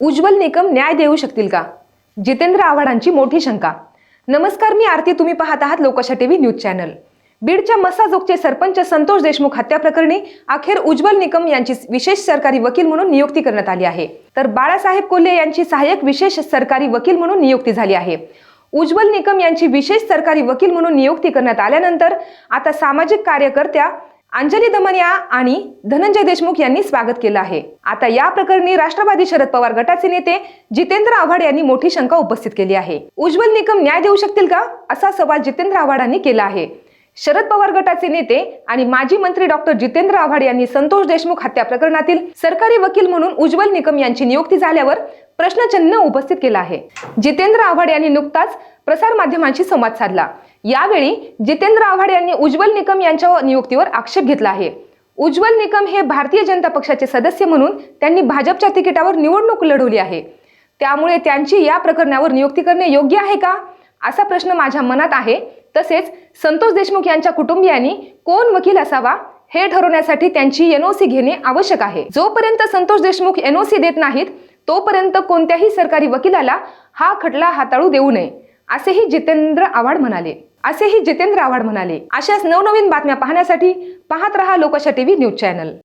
उज्ज्वल निकम न्याय देऊ शकतील का? जितेंद्र आव्हाडांची मोठी शंका. नमस्कार मी आरती. तुम्ही पाहत आहात लोकशा टीव्ही न्यूज चॅनल. बीडच्या मसाजोगचे सरपंच संतोष देशमुख हत्या प्रकरणी अखेर उज्ज्वल निकम यांची विशेष सरकारी वकील म्हणून नियुक्ती करण्यात आली आहे. तर बाळासाहेब कोल्हे यांची सहाय्यक विशेष सरकारी वकील म्हणून नियुक्ती झाली आहे. उज्ज्वल निकम यांची विशेष सरकारी वकील म्हणून नियुक्ती करण्यात आल्यानंतर आता सामाजिक कार्यकर्त्या अंजली दमनिया आणि धनंजय देशमुख यांनी स्वागत केलं आहे. आता या प्रकरणी राष्ट्रवादी शरद पवार गटाचे नेते जितेंद्र आव्हाड यांनी मोठी शंका उपस्थित केली आहे. उज्ज्वल निकम न्याय देऊ शकतील का? असा सवाल जितेंद्र आव्हाडांनी केला आहे. शरद पवार गटाचे नेते आणि माजी मंत्री डॉक्टर जितेंद्र आव्हाड यांनी संतोष देशमुख हत्या प्रकरणातील सरकारी वकील म्हणून उज्ज्वल निकम यांची नियुक्ती झाल्यावर प्रश्नचिन्ह उपस्थित केला आहे. जितेंद्र आव्हाड यांनी नुकताच प्रसार माध्यमांशी संवाद साधला. यावेळी जितेंद्र आव्हाड यांनी उज्ज्वल निकम यांच्या नियुक्तीवर आक्षेप घेतला आहे. उज्ज्वल निकम हे भारतीय जनता पक्षाचे सदस्य म्हणून त्यांनी भाजपच्या तिकिटावर निवडणूक लढवली आहे. त्यामुळे त्यांची या प्रकरणावर नियुक्ती करणे योग्य आहे का? असा प्रश्न माझ्या मनात आहे. तसेच संतोष देशमुख यांच्या कुटुंबियांनी कोण वकील असावा हे ठरवण्यासाठी त्यांची एनओसी घेणे आवश्यक आहे. जोपर्यंत संतोष देशमुख एनओसी देत नाहीत तोपर्यंत कोणत्याही सरकारी वकिलाला हा खटला हाताळू देऊ नये असेही जितेंद्र आव्हाड म्हणाले. असेही जितेंद्र आव्हाड म्हणाले. अशाच नवनवीन बातम्या पाहण्यासाठी पाहत रहा लोकशा टीव्ही न्यूज चॅनल.